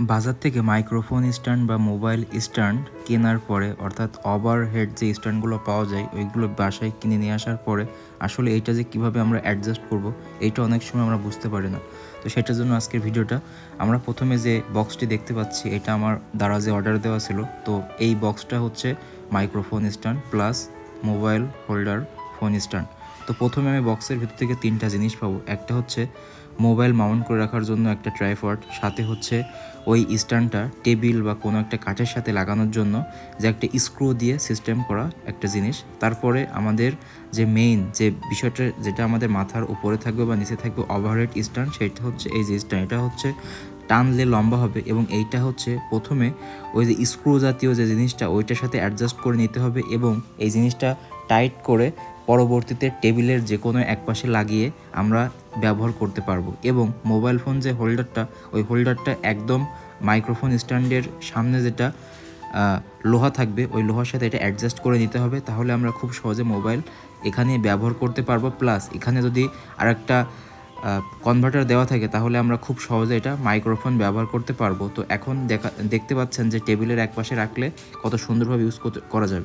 বাজার থেকে microphone stand বা মোবাইল স্ট্যান্ড কেনার পরে, অর্থাৎ ওভার হেড যে স্ট্যান্ডগুলো পাওয়া যায়, ওইগুলো বাসায় কিনে নিয়ে আসার পরে, আসলে এইটা যে কীভাবে আমরা অ্যাডজাস্ট করব, এইটা অনেক সময় আমরা বুঝতে পারি না। তো সেটার জন্য আজকের ভিডিওটা, আমরা প্রথমে যে বক্সটি দেখতে পাচ্ছি, এটা আমার দ্বারা যে অর্ডার দেওয়া ছিল, তো এই বক্সটা হচ্ছে microphone stand plus mobile holder phone stand তো প্রথমে আমি বক্সের ভিতর থেকে তিনটা জিনিস পাবো। একটা হচ্ছে মোবাইল মাউন্ট করে রাখার জন্য একটা ট্রাইপড সাথে হচ্ছে ওই স্ট্যান্ডটা, টেবিল বা কোনো একটা কাঠের সাথে লাগানোর জন্য যে একটা স্ক্রু দিয়ে সিস্টেম করা একটা জিনিস। তারপরে আমাদের যে মেইন যে বিষয়টা যেটা আমাদের মাথার উপরে থাকবে বা নিচে থাকবে ওভারহেড স্ট্যান্ড সেটা হচ্ছে এই যে স্ট্যান্ড এটা হচ্ছে টানলে লম্বা হবে এবং এইটা হচ্ছে প্রথমে ওই যে স্ক্রু জাতীয় যে জিনিসটা, ওইটার সাথে অ্যাডজাস্ট করে নিতে হবে এবং এই জিনিসটা টাইট করে পরবর্তীতে টেবিলের যে কোনো এক পাশে লাগিয়ে আমরা ব্যবহার করতে পারব। এবং মোবাইল ফোন যে হোল্ডারটা, ওই হোল্ডারটা একদম মাইক্রোফোন স্ট্যান্ডের সামনে যেটা লোহা থাকবে, ওই লোহার সাথে এটা অ্যাডজাস্ট করে নিতে হবে। তাহলে আমরা খুব সহজে মোবাইল এখানে ব্যবহার করতে পারব। প্লাস এখানে যদি আরেকটা কনভার্টার দেওয়া থাকে, তাহলে আমরা খুব সহজে এটা মাইক্রোফোন ব্যবহার করতে পারব। তো এখন দেখা, দেখতে পাচ্ছেন যে টেবিলের এক পাশে রাখলে কত সুন্দরভাবে ইউজ করা যাবে।